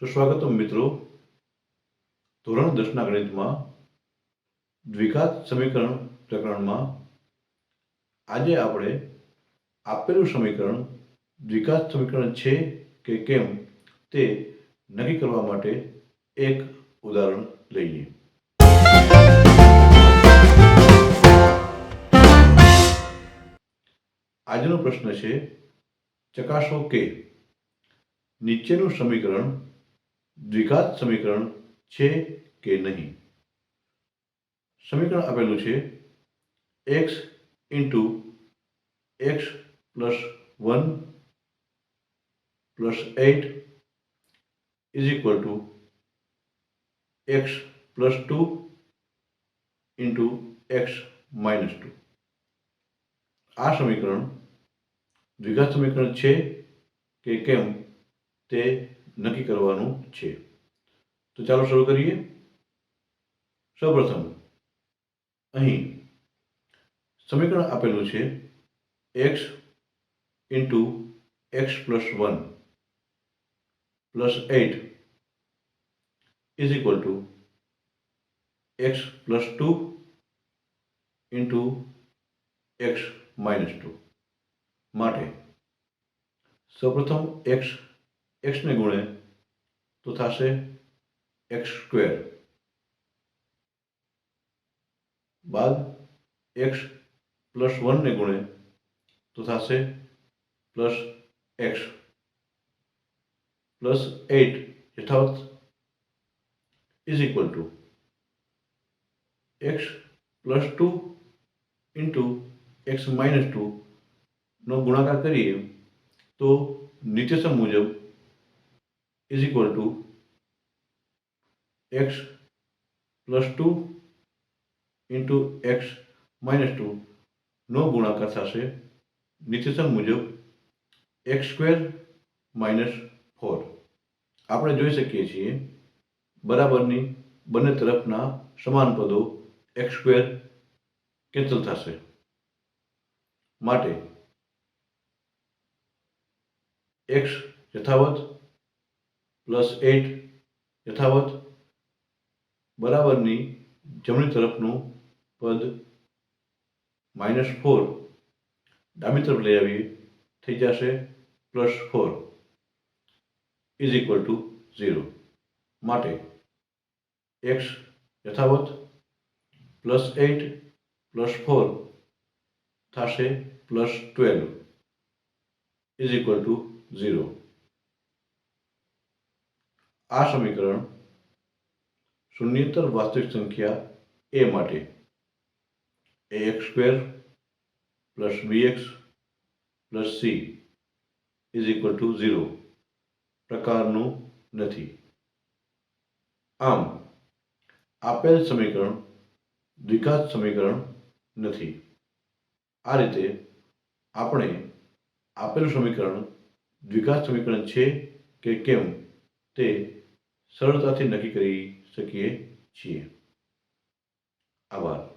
સુસ્વાગતમ મિત્રો. ધોરણ દસના ગણિતમાં દ્વિઘાત સમીકરણ પ્રકરણમાં આજે આપણે આપેલું સમીકરણ દ્વિઘાત સમીકરણ છે કે કેમ તે નક્કી કરવા માટે એક ઉદાહરણ લઈએ. આજનો પ્રશ્ન છે, ચકાસો કે નીચેનું સમીકરણ દ્વિઘાત સમીકરણ છે કે નહીં? સમીકરણ આપેલું છે x into x plus one plus eight is equal to x plus two into x minus two આ સમીકરણ દ્વિઘાત સમીકરણ છે કે કેમ? તે નક્કી કરવાનું છે. તો ચાલો શરૂ કરીએ. સૌપ્રથમ, અહીં સમીકરણ આપેલું છે x into x plus one plus eight is equal to x plus two into x minus two માટે સૌપ્રથમ એક્સ એક્સને ગુણે તો થશે એક્સ સ્ક્વેર બાદ એક્સ પ્લસ વનને ગુણે તો થશે પ્લસ એક્સ પ્લસ એટ યથાવત is equal to x plus two into x minus two નો ગુણાકાર કરીએ, તો નિત્યસમ મુજબ is equal to x plus two into x minus two નો ગુણાકાર થશે નિત્યસમ મુજબ એક્સ સ્ક્વેર માઇનસ ફોર આપણે જોઈ શકીએ છીએ બરાબરની બંને તરફના સમાન પદો એક્સ સ્ક્વેર કેન્સલ થશે. માટે એક્સ યથાવત પ્લસ એટ યથાવત બરાબરની જમણી તરફનું પદ માઇનસ ફોર ડાબી તરફ લઈ આવીએ થઈ જશે plus four is equal to zero માટે એક્સ યથાવત પ્લસ એટ પ્લસ ફોર થશે plus twelve is equal to zero આ સમીકરણ શૂન્યતર વાસ્તવિક સંખ્યા એ માટે a x square plus b x plus c is equal to zero પ્રકારનું નથી. આમ, આપેલ સમીકરણ દ્વિઘાત સમીકરણ નથી. આ રીતે આપણે આપેલું સમીકરણ દ્વિઘાત સમીકરણ છે કે કેમ તે સરળતાથી નક્કી કરી શકીએ છીએ. આભાર.